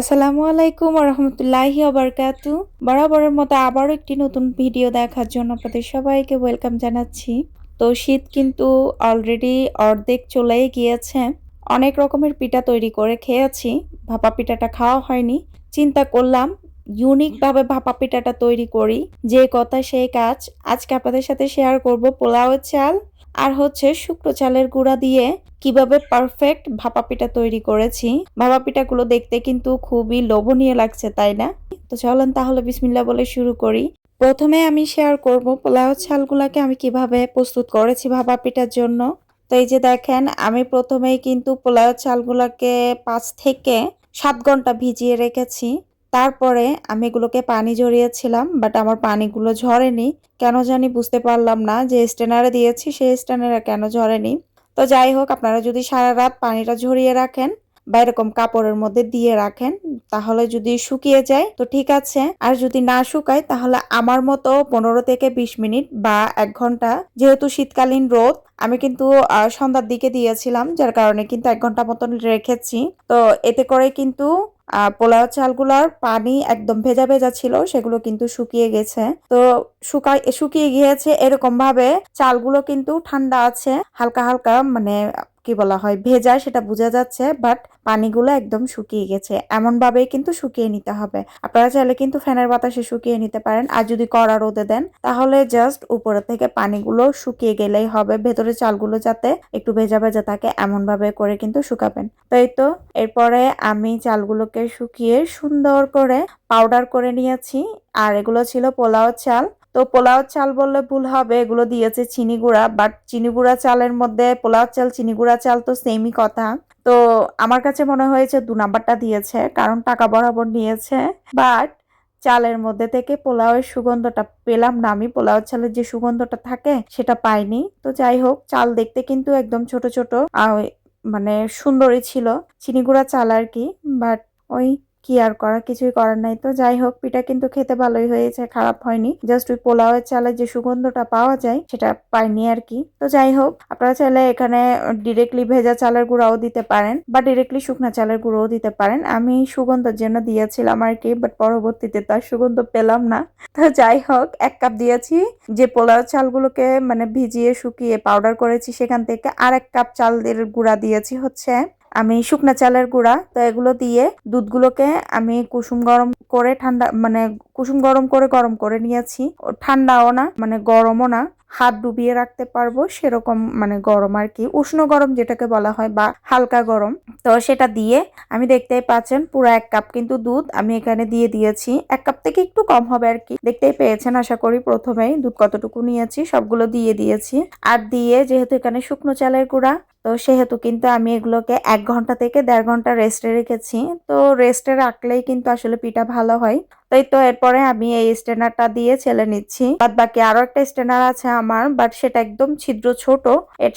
আসসালামু আলাইকুম রহমতুল্লাহি আবরকাতু বরাবরের মতো আবারও একটি নতুন ভিডিও দেখার জন্য আপনাদের সবাইকে ওয়েলকাম জানাচ্ছি। তো শীত কিন্তু অলরেডি অর্ধেক চলেই গিয়েছে। অনেক রকমের পিঠা তৈরি করে খেয়েছি। ভাপা পিঠাটা খাওয়া হয়নি। চিন্তা করলাম, ইউনিকভাবে ভাপা পিঠাটা তৈরি করি। যে কথা, সেই কাজ। আজকে আপনাদের সাথে শেয়ার করব পোলাও চাল আর হচ্ছে শুকনো চালের গুঁড়া দিয়ে কীভাবে পারফেক্ট ভাপা পিঠা তৈরি করেছি। ভাপা পিঠাগুলো দেখতে কিন্তু খুবই লোভনীয় লাগছে, তাই না? তো চলেন তাহলে বিসমিল্লা বলে শুরু করি। প্রথমে আমি শেয়ার করব পোলাও চালগুলাকে আমি কীভাবে প্রস্তুত করেছি ভাপা পিঠার জন্য। তো এই যে দেখেন, আমি প্রথমেই কিন্তু পোলাও চালগুলোকে পাঁচ থেকে সাত ঘণ্টা ভিজিয়ে রেখেছি। তারপরে আমি এগুলোকে পানি ঝরিয়েছিলাম বাট আমার পানিগুলো ঝরেনি। কেন জানি বুঝতে পারলাম না যে স্টেনারে দিয়েছি, সেই স্টেনারে কেন ঝরেনি। তো যাই হোক, আপনারা যদি সারা রাত পানিটা ঝরিয়ে রাখেন বা এরকম কাপড়ের মধ্যে দিয়ে রাখেন, তাহলে যদি শুকিয়ে যায়, তো ঠিক আছে। আর যদি না শুকায়, তাহলে আমার মতো পনেরো থেকে বিশ মিনিট বা এক ঘণ্টা, যেহেতু শীতকালীন রোদ, আমি কিন্তু সন্ধ্যার দিকে দিয়েছিলাম, যার কারণে কিন্তু এক ঘণ্টা মতন রেখেছি। তো এতে করে কিন্তু পোলাও চালগুলার পানি একদম ভেজা ভেজা ছিল, সেগুলো কিন্তু শুকিয়ে গেছে। তো শুকায় শুকিয়ে গিয়েছে এরকম ভাবে চালগুলো কিন্তু ঠান্ডা আছে, হালকা হালকা মানে কি বলা হয় ভেজা সেটা বোঝা যাচ্ছে বাট পানিগুলো একদম শুকিয়ে গেছে। এমন ভাবেই কিন্তু শুকিয়ে নিতে হবে। আপনারা চাইলে কিন্তু ফ্যানের বাতাসে শুকিয়ে নিতে পারেন। আর যদি কড়া রোদে দেন, তাহলে জাস্ট উপরে থেকে পানিগুলো শুকিয়ে গেলেই হবে। ভেতরে চালগুলো যাতে একটু ভেজা ভেজা থাকে এমন ভাবে করে কিন্তু শুকাবেন। তাই তো, এরপরে আমি চালগুলোকে শুকিয়ে সুন্দর করে পাউডার করে নিয়েছি। আর এগুলো ছিল পোলাও চাল। তো পোলাও চাল বললে ভুল হবে, এগুলো দিয়েছে চিনি গুঁড়া বাট চিনি গুঁড়া চালের মধ্যে পোলাও চাল, চিনি গুঁড়া চাল তো সেমই কথা। তো আমার কাছে মনে হয়েছে দু নাম্বারটা দিয়েছে, কারণ টাকা বরাবর নিয়েছে বাট চালের মধ্যে থেকে পোলাওয়ের সুগন্ধটা পেলাম না আমি, পোলাও চালের যে সুগন্ধটা থাকে সেটা পাইনি। তো যাই হোক, চাল দেখতে কিন্তু একদম ছোট ছোট মানে সুন্দরই ছিল। চিনি গুঁড়া চাল আর কি বাট ওই কি আর করা কিছুই করার নাই তো। যাই হোক, পিঠা কিন্তু খেতে ভালোই হয়েছে, খারাপ হয়নি। জাস্ট ওই পোলাওয়ের চালের যে সুগন্ধটা পাওয়া যায়, সেটা পাইনি আর কি। তো যাই হোক, আপনারা চাইলে এখানে ডিরেক্টলি ভেজা চালের গুঁড়াও দিতে পারেন, বা ডিরেক্টলি শুকনা চালের গুঁড়োও দিতে পারেন। আমি সুগন্ধের জন্য দিয়েছিলাম আর কি বাট পরবর্তীতে তার সুগন্ধ পেলাম না। তো যাই হোক, এক কাপ দিয়েছি। যে পোলাও চালগুলোকে মানে ভিজিয়ে শুকিয়ে পাউডার করেছি, সেখান থেকে আর এক কাপ চালের গুঁড়া দিয়েছি হচ্ছে আমি শুকনা চালের গুঁড়া, তো এগুলো দিয়ে দুধগুলোকে আমি কুসুম গরম করে ঠান্ডা মানে কুসুম গরম করে গরম করে নিয়েছি। ঠান্ডাও না মানে গরমও না, হাত ডুবিয়ে রাখতে পারব সেরকম মানে গরম আর কি। উষ্ণ গরম যেটাকে বলা হয় বা হালকা গরম। তো সেটা দিয়ে আমি দেখতেই পাচ্ছেন পুরো এক কাপ কিন্তু দুধ আমি এখানে দিয়ে দিয়েছি। এক কাপ থেকে একটু কম হবে আর কি। দেখতেই পেয়েছেন, আশা করি প্রথমেই দুধ কতটুকু নিয়েছি সবগুলো দিয়ে দিয়েছি। আর দিয়ে যেহেতু এখানে শুকনো চালের গুঁড়া তো সেহেতু কিন্তু আমি এগুলোকে এক ঘণ্টা থেকে দেড় ঘণ্টা রেস্টে রেখেছি। তো রেস্টে রাখলেই কিন্তু আসলে পিঠা ভালো হয়। তাই তো এরপরে আমি এই স্টেনারটা দিয়ে ছেলে নিচ্ছি। বাদ বাকি আরও একটা স্টেনার আছে আমার বাট সেটা একদম ছিদ্র ছোট।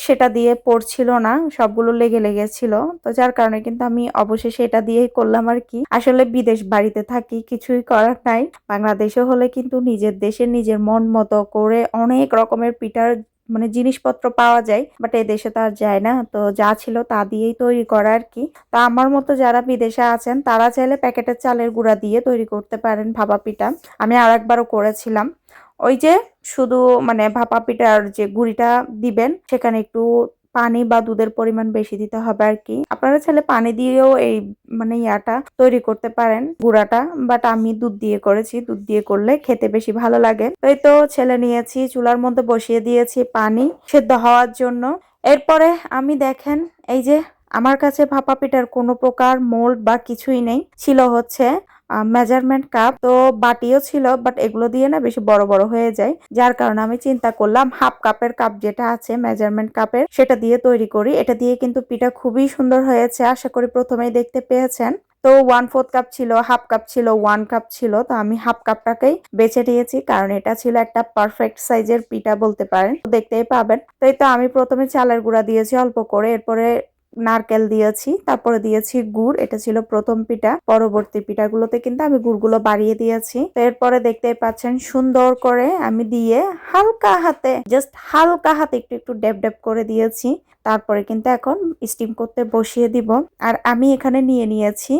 সেটা দিয়ে পড়ছিল না, সবগুলো লেগে লেগেছিল তো যার কারণে কিন্তু আমি অবশেষে এটা দিয়েই করলাম আর কি। আসলে বিদেশ বাড়িতে থাকি, কিছুই করার নাই। বাংলাদেশে হলে কিন্তু নিজের দেশে নিজের মন মতো করে অনেক রকমের পিঠার মানে জিনিসপত্র পাওয়া যায় বাট এদেশে দেশে তো আর যায় না। তো যা ছিল তা দিয়েই তৈরি করা আর কি। তা আমার মতো যারা বিদেশে আছেন, তারা চাইলে প্যাকেটের চালের গুঁড়া দিয়ে তৈরি করতে পারেন ভাপা পিঠা। আমি আর একবারও করেছিলাম। ওই যে শুধু মানে ভাপা পিঠার যে গুঁড়িটা দিবেন, সেখানে একটু পানি বা দুধের পরিমাণ বেশি দিতে হবে আর কি। আপনারা চাইলে পানি দিয়েও এই মানে ইয়াটা তৈরি করতে পারেন। গুঁড়াটা বাট আমি দুধ দিয়ে করেছি। দুধ দিয়ে করলে খেতে বেশি ভালো লাগে। এই তো ছেলে নিয়েছি, চুলার মধ্যে বসিয়ে দিয়েছি পানি সেদ্ধ হওয়ার জন্য। এরপরে আমি দেখেন, এই যে আমার কাছে ভাপা পিঠার কোনো প্রকার মোল্ড বা কিছুই নেই। ছিল হচ্ছে মেজারমেন্ট কাপ তো বাটিও ছিল বাট এগুলো দিয়ে না বেশি বড় বড় হয়ে যায়। যার কারণে আমি চিন্তা করলাম হাফ কাপের কাপ যেটা আছে মেজারমেন্ট কাপের সেটা দিয়ে তৈরি করি। এটা দিয়ে কিন্তু পিঠা খুবই সুন্দর হয়েছে, আশা করি প্রথমেই দেখতে পেয়েছেন। তো ওয়ান ফোর্থ কাপ ছিল হাফ কাপ ছিল ওয়ান কাপ ছিল, তো আমি হাফ কাপটাকেই বেছে নিয়েছি, কারণ এটা ছিল একটা পারফেক্ট সাইজের পিঠা বলতে পারেন। দেখতেই পাবেন। তো এই তো আমি প্রথমে চালের গুঁড়া দিয়েছি অল্প করে, এরপরে নারকেল দিয়েছি, তারপরে দিয়েছি গুড়, এটা ছিল প্রথম পিঠা। পরবর্তী পিঠাগুলোতে কিন্তু আমি গুড়গুলো বাড়িয়ে দিয়েছি। এরপরে দেখতে পাচ্ছেন সুন্দর করে আমি দিয়ে হালকা হাতে জাস্ট হালকা হাতে একটু একটু ডেপ ডেপ করে দিয়েছি। তারপরে কিন্তু এখন স্টিম করতে বসিয়ে দিব। আর আমি এখানে নিয়ে নিয়েছি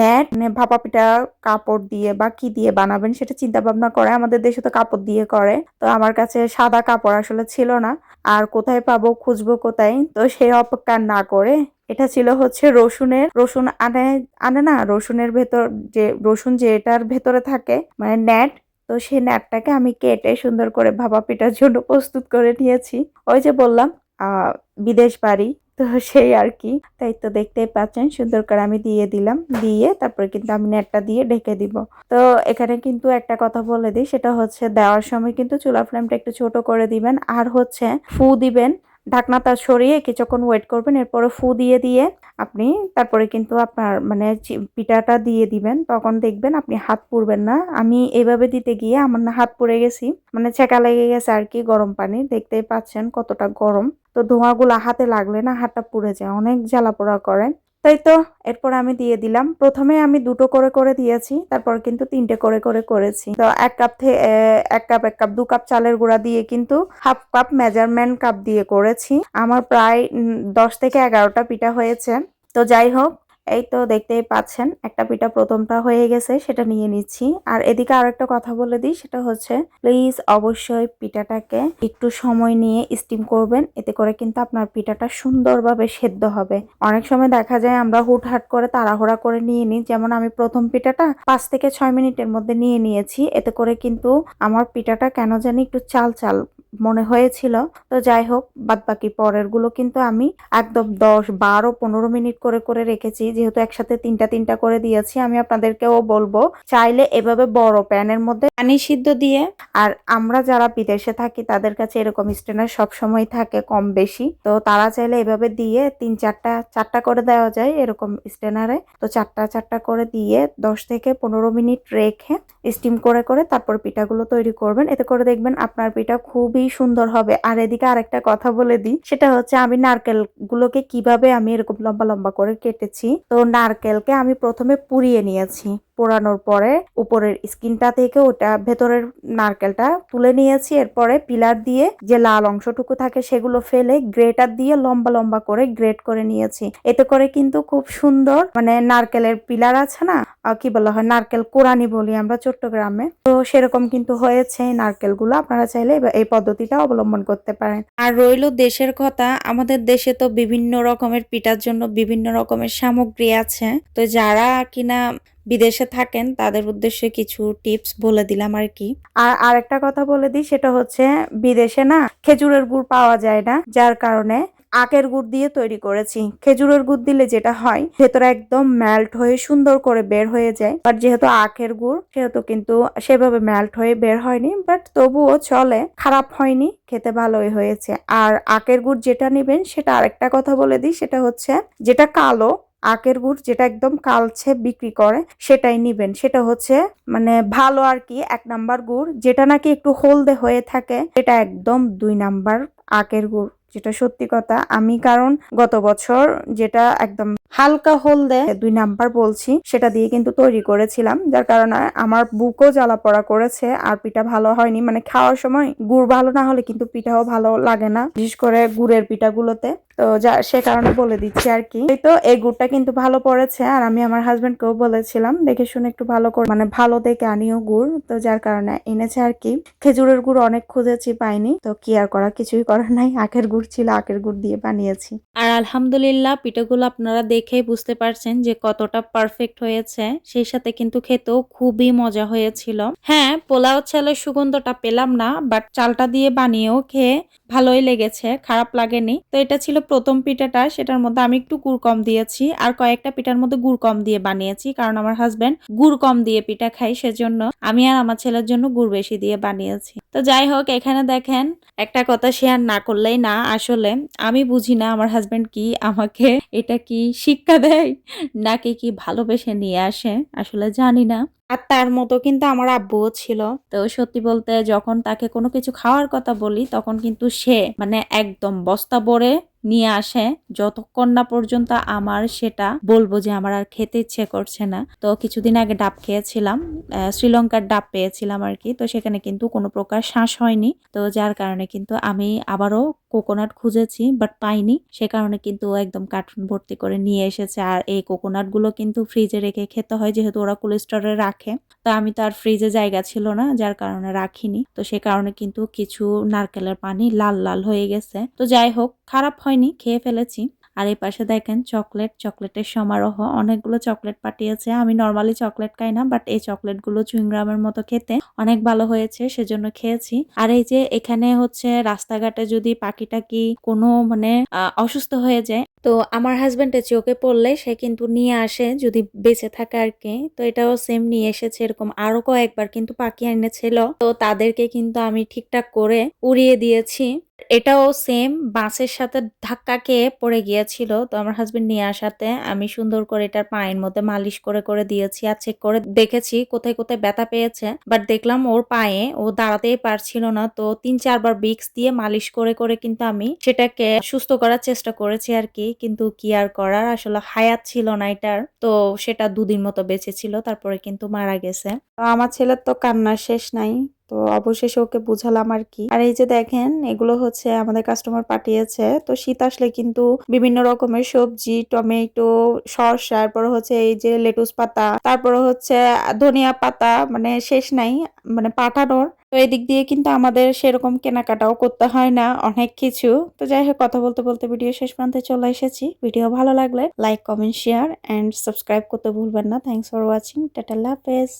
নেট মানে ভাপা পিঠা কাপড় দিয়ে বা কি দিয়ে বানাবেন সেটা চিন্তা ভাবনা করে। আমাদের দেশে তো কাপড় দিয়ে করে। তো আমার কাছে সাদা কাপড় আসলে ছিল না। আর কোথায় পাবো, খুঁজবো কোথায়, তো সেই অপেক্ষা না করে। এটা ছিল হচ্ছে রসুনের, রসুন আনে আনে না, রসুনের ভেতর যে, রসুন যে এটার ভেতরে থাকে মানে ন্যাট, তো সেই ন্যাটটাকে আমি কেটে সুন্দর করে ভাবা পিঠার জন্য প্রস্তুত করে নিয়েছি। ওই যে বললাম বিদেশ বাড়ি তো সেই আর কি। তাই তো দেখতেই পাচ্ছেন, সুন্দর করে আমি দিয়ে দিলাম। দিয়ে তারপরে কিন্তু আমি নেটটা দিয়ে ঢেকে দিব। তো এখানে কিন্তু একটা কথা বলে দিই, সেটা হচ্ছে দেওয়ার সময় কিন্তু চুলা ফ্লেমটা একটু ছোট করে দিবেন। আর হচ্ছে ফু দিবেন। ঢাকনাটা সরিয়ে কিছুক্ষণ ওয়েট করবেন, এরপরে ফু দিয়ে দিয়ে আপনি তারপরে কিন্তু আপনার মানে পিঠাটা দিয়ে দিবেন। তখন দেখবেন আপনি হাত পুড়বেন না। আমি এভাবে দিতে গিয়ে আমার না হাত পুড়ে গেছি। মানে ছেঁকা লেগে গেছে আর কি গরম পানি। দেখতেই পাচ্ছেন কতটা গরম। তো ধোঁয়াগুলো হাতে লাগলে না হাতটা পুড়ে যায়। অনেক জ্বালা পোড়া করে। তাই তো, এরপর আমি দিয়ে দিলাম। প্রথমে আমি দুটো করে করে দিয়েছি, তারপর কিন্তু তিনটে করে করে করেছি। তো এক কাপ এক কাপ এক কাপ, দু কাপ চালের গুঁড়া দিয়ে কিন্তু হাফ কাপ মেজারমেন্ট কাপ দিয়ে করেছি। আমার প্রায় দশ থেকে এগারোটা পিঠা হয়েছে। তো যাই হোক এই তো দেখতেই পাচ্ছেন, একটা পিঠা প্রথমটা হয়ে গেছে, সেটা নিয়ে নিচ্ছি। আর এদিকে আর একটা কথা বলে দিই, সেটা হচ্ছে প্লিজ অবশ্যই পিঠাটাকে একটু সময় নিয়ে স্টিম করবেন, এতে করে কিন্তু আপনার পিঠাটা সুন্দরভাবে সেদ্ধ হবে। অনেক সময় দেখা যায় আমরা হুটহাট করে তাড়াহুড়া করে নিয়ে নিই, যেমন আমি প্রথম পিঠাটা পাঁচ থেকে ছয় মিনিটের মধ্যে নিয়ে নিয়েছি, এতে করে কিন্তু আমার পিঠাটা কেন জানি একটু চাল চাল মনে হয়েছিল। তো যাই হোক বাদ বাকি পরেরগুলো কিন্তু আমি একদম দশ, বারো, পনেরো মিনিট করে করে রেখেছি। যেহেতু একসাথে তিনটা তিনটা করে দিয়েছি, আমি আপনাদেরকেও বলব, চাইলে এভাবে বড় প্যানের মধ্যে পানি সিদ্ধ দিয়ে, আর আমরা যারা বিদেশে থাকি, তাদের কাছে এরকম স্ট্যান্ডার সবসময় থাকে কম বেশি। তো তারা চাইলে এভাবে দিয়ে তিন, চারটা চারটা করে দেওয়া যায় এরকম স্ট্যান্ডারে তো চারটা চারটা করে দিয়ে দশ থেকে পনেরো মিনিট রেখে, স্টিম করে করে তারপর পিঠাগুলো তৈরি করবেন। এতে করে দেখবেন আপনার পিঠা খুবই সুন্দর হবে। আর এদিকে আরেকটা কথা বলে দিই, সেটা হচ্ছে আমি নারকেল গুলোকে কীভাবে আমি এরকম লম্বা লম্বা করে কেটেছি, তো নারকেলকে আমি প্রথমে পুড়িয়ে নিয়েছি। পোড়ানোর পরে উপরের স্কিনটা থেকে ওটা ভেতরের নারকেলটা তুলে নিয়েছি। এরপরে পিলার দিয়ে যে লাল অংশটুকু থাকে সেগুলো ফেলে গ্রেটার দিয়ে লম্বা লম্বা করে গ্রেট করে নিয়েছি। এতে করে কিন্তু খুব সুন্দর মানে নারকেলের পিলার আছে না কি বলা হয়, নারকেল কোরানি বলি আমরা চট্টগ্রামে। তো সেরকম কিন্তু হয়েছে নারকেলগুলো, আপনারা চাইলে এই পদ্ধতিটা অবলম্বন করতে পারেন। আর রইল দেশের কথা, আমাদের দেশে তো বিভিন্ন রকমের পিঠার জন্য বিভিন্ন রকমের সামগ্রী আছে। তো যারা কিনা বিদেশে থাকেন, তাদের উদ্দেশ্যে কিছু টিপস বলে দিলাম আর কি। আর আরেকটা কথা বলে দিই, সেটা হচ্ছে বিদেশে না খেজুরের গুড় পাওয়া যায় না, যার কারণে আখের গুড় দিয়ে তৈরি করেছি। খেজুরের গুড় দিলে যেটা হয়, ভেতরে একদম মেল্ট হয়ে সুন্দর করে বের হয়ে যায়। বাট যেহেতু আখের গুড়, সেহেতু কিন্তু সেভাবে মেল্ট হয়ে বের হয়নি বাট তবুও চলে, খারাপ হয়নি, খেতে ভালোই হয়েছে। আর আখের গুড় যেটা নেবেন, সেটা আরেকটা কথা বলে দিই, সেটা হচ্ছে যেটা কালো আখের গুড় যেটা একদম কালছে বিক্রি করে, সেটাই নিবেন। সেটা হচ্ছে মানে ভালো আর কি, এক নাম্বার গুড়। যেটা নাকি একটু হলদে হয়ে থাকে এটা একদম দুই নাম্বার আখের গুড়, যেটা সত্যি কথা। আমি কারণ গত বছর যেটা একদম হালকা হলদে দুই নাম্বার বলছি, সেটা দিয়ে কিন্তু তৈরি করেছিলাম, যার কারণে আমার বুকও জ্বালা পড়া করেছে আর পিঠা ভালো হয়নি। মানে খাওয়ার সময় গুড় ভালো না হলে কিন্তু পিঠাও ভালো লাগে না, বিশেষ করে গুড়ের পিঠাগুলোতে। তো যা, সে কারণে বলে দিচ্ছি আর কি। তো, এই গুড়টা কিন্তু ভালো পড়েছে আর আমি আমার হাজবেন্ডকেও বলেছিলাম, দেখে শুনে একটু ভালো করে মানে ভালো দেখে আনিও গুড়। তো যার কারণে এনেছে আর কি। খেজুরের গুড় অনেক খুঁজেছি পাইনি, তো কি আর করা? কিছুই করার নাই। আখের গুড় ছিল আখের গুড় দিয়ে বানিয়েছি। আর আলহামদুলিল্লাহ, পিঠাগুলো আপনারা দেখেই বুঝতে পারছেন যে কতটা পারফেক্ট হয়েছে। সেই সাথে কিন্তু খেতেও খুবই মজা হয়েছিল। হ্যাঁ পোলাও চালের সুগন্ধটা পেলাম না বাট চালটা দিয়ে বানিয়েও খেয়ে ভালোই লেগেছে, খারাপ লাগেনি। তো এটা ছিল প্রথম পিঠাটা, সেটার মধ্যে আমি একটু গুড় কম দিয়েছি, আর কয়েকটা পিঠার মধ্যে গুড় কম দিয়ে বানিয়েছি, কারণ আমার হাজবেন্ড গুড় কম দিয়ে পিঠা খাই সেজন্য আমি আর আমার ছেলের জন্য গুড় বেশি দিয়ে বানিয়েছি। তো যাই হোক, এখানে দেখেন, একটা কথা শেয়ার না করলেই না, আসলে আমি বুঝি না আমার হাজবেন্ড কি আমাকে এটা কি শিক্ষা দেয় নাকি কি ভালোবেসে নিয়ে আসে? আসলে জানি না। আর তার মতো কিন্তু আমার আব্বু ছিল। তো সত্যি বলতে যখন তাকে কোনো কিছু খাওয়ার কথা বলি, তখন কিন্তু সে মানে একদম বস্তা ভরে নিয়ে আসে, যতক্ষণ না পর্যন্ত আমার সেটা বলব যে আমার আর খেতে ইচ্ছে করছে না। তো কিছুদিন আগে ডাব খেয়েছিলাম শ্রীলঙ্কার ডাব পেয়েছিলাম আর কি। তো সেখানে কিন্তু কোনো প্রকার শ্বাস হয়নি। তো যার কারণে কিন্তু আমি আবারও কোকোনাট খুঁজেছি বাট পাইনি। সে কারণে কিন্তু একদম কার্টুন ভর্তি করে নিয়ে এসেছে। আর এই কোকোনাটগুলো কিন্তু ফ্রিজে রেখে খেতে হয়, যেহেতু ওরা কোল্ড স্টোরে রাখে। তো আমি তো আর ফ্রিজে জায়গা ছিল না, যার কারণে রাখিনি। তো সে কারণে কিন্তু কিছু নারকেলের পানি লাল লাল হয়ে গেছে। তো যাই হোক, খারাপ হয়নি, খেয়ে ফেলেছি। আর এই পাশে দেখেন চকলেট, চকলেটের সমারোহ, অনেকগুলো চকলেট পাঠিয়েছে। আমি নর্মালি চকলেট খাই না বাট এই চকলেটগুলো চুইংগ্রামের মতো খেতে অনেক ভালো হয়েছে, সেজন্য খেয়েছি। আর এই যে এখানে হচ্ছে রাস্তাঘাটে যদি পাখি টাকি কোনো মানে অসুস্থ হয়ে যায়, তো আমার হাজবেন্ডের চোখে পড়লে সে কিন্তু নিয়ে আসে যদি বেঁচে থাকে আর কি তো এটাও সেম নিয়ে এসেছে, এরকম আরও কয়েকবার কিন্তু পাখি এনেছিল। তো তাদেরকে কিন্তু আমি ঠিকঠাক করে উড়িয়ে দিয়েছি। এটাও সেম বাসের সাথে ধাক্কা খেয়ে পড়ে গিয়েছিল। তো আমার হাজবেন্ড নিয়ে আসাতে আমি সুন্দর করে এটার পায়ের মধ্যে মালিশ করে করে দিয়েছি আর চেক করে দেখেছি কোথায় কোথায় ব্যথা পেয়েছে। বাট দেখলাম ওর পায়ে ও দাঁড়াতেই পারছিল না। তো তিন, চারবার বিক্স দিয়ে মালিশ করে করে কিন্তু আমি সেটাকে সুস্থ করার চেষ্টা করেছি আর কি। কিন্তু কি আর করার? আসলে হায়াত ছিল না এটার। তো সেটা দুদিন মতো বেঁচে ছিল, তারপরে কিন্তু মারা গেছে। তো আমার ছেলের তো কান্নার শেষ নাই। তো অবশেষে ওকে বুঝালাম আর কি। আর এই যে দেখেন, এগুলো হচ্ছে আমাদের কাস্টমার পাঠিয়েছে। তো শীত আসলে কিন্তু বিভিন্ন রকমের সবজি, টমেটো, শসা তারপর হচ্ছে এই যে লেটুস পাতা, তারপর হচ্ছে ধনিয়া পাতা মানে শেষ নাই মানে পাঠানোর। তো এদিক দিয়ে কিন্তু আমাদের সেরকম কেনাকাটাও করতে হয় না, অনেক কিছু। তো যাই হোক, কথা বলতে বলতে ভিডিও শেষ প্রান্তে চলে এসেছি। ভিডিও ভালো লাগলে like comment share and subscribe করতে ভুলবেন না। থ্যাংকস ফর ওয়াচিং টাটা হাফেজ।